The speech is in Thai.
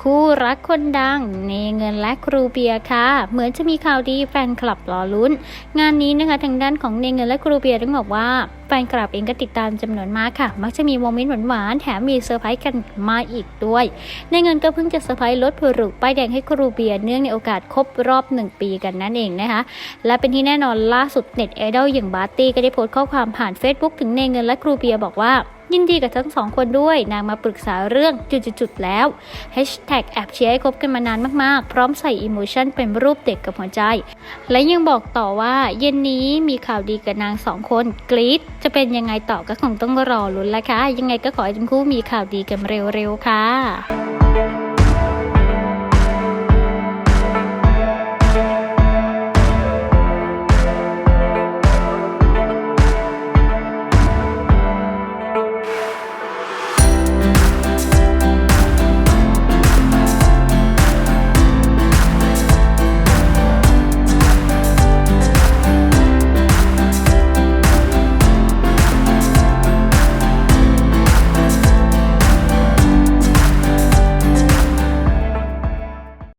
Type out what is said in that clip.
คู่รักคนดัง เนเงินและครูเบียค่ะ เหมือนจะมีข่าวดีแฟนคลับรอลุ้น งานนี้นะคะทางด้านของเนเงินและครูเบียต้องบอกว่าแฟนคลับเองก็ติดตามจำนวนมากค่ะ มักจะมีโมเมนต์หวานๆแถมมีเซอร์ไพรส์กันมาอีกด้วย ในเงินก็เพิ่งจะเซอร์ไพรส์รถผรุป้ายแดงให้ครูเบียร์เนื่องในโอกาสครบรอบหนึ่งปีกันนั่นเองนะคะ และเป็นที่แน่นอนล่าสุดเน็ตไอดอลอย่างบาร์ตี้ก็ได้โพสต์ข้อความผ่าน Facebook ถึงเนเงินและครูเบียร์บอกว่า ยินดีกับทั้งสองคนด้วย นางมาปรึกษาเรื่องจุดๆแล้ว Hashtag แอบเชียร์ให้คบกันมานานมากๆ พร้อมใส่อิโมชันเป็นรูปเด็กกับหัวใจ และยังบอกต่อว่าเย็นนี้มีข่าวดีกับนางสองคนกรี๊ดจะเป็นยังไงต่อก็คงต้องรอลุ้นละค่ะ ยังไงก็ขอให้ทั้งคู่มีข่าวดีกันเร็วๆค่ะ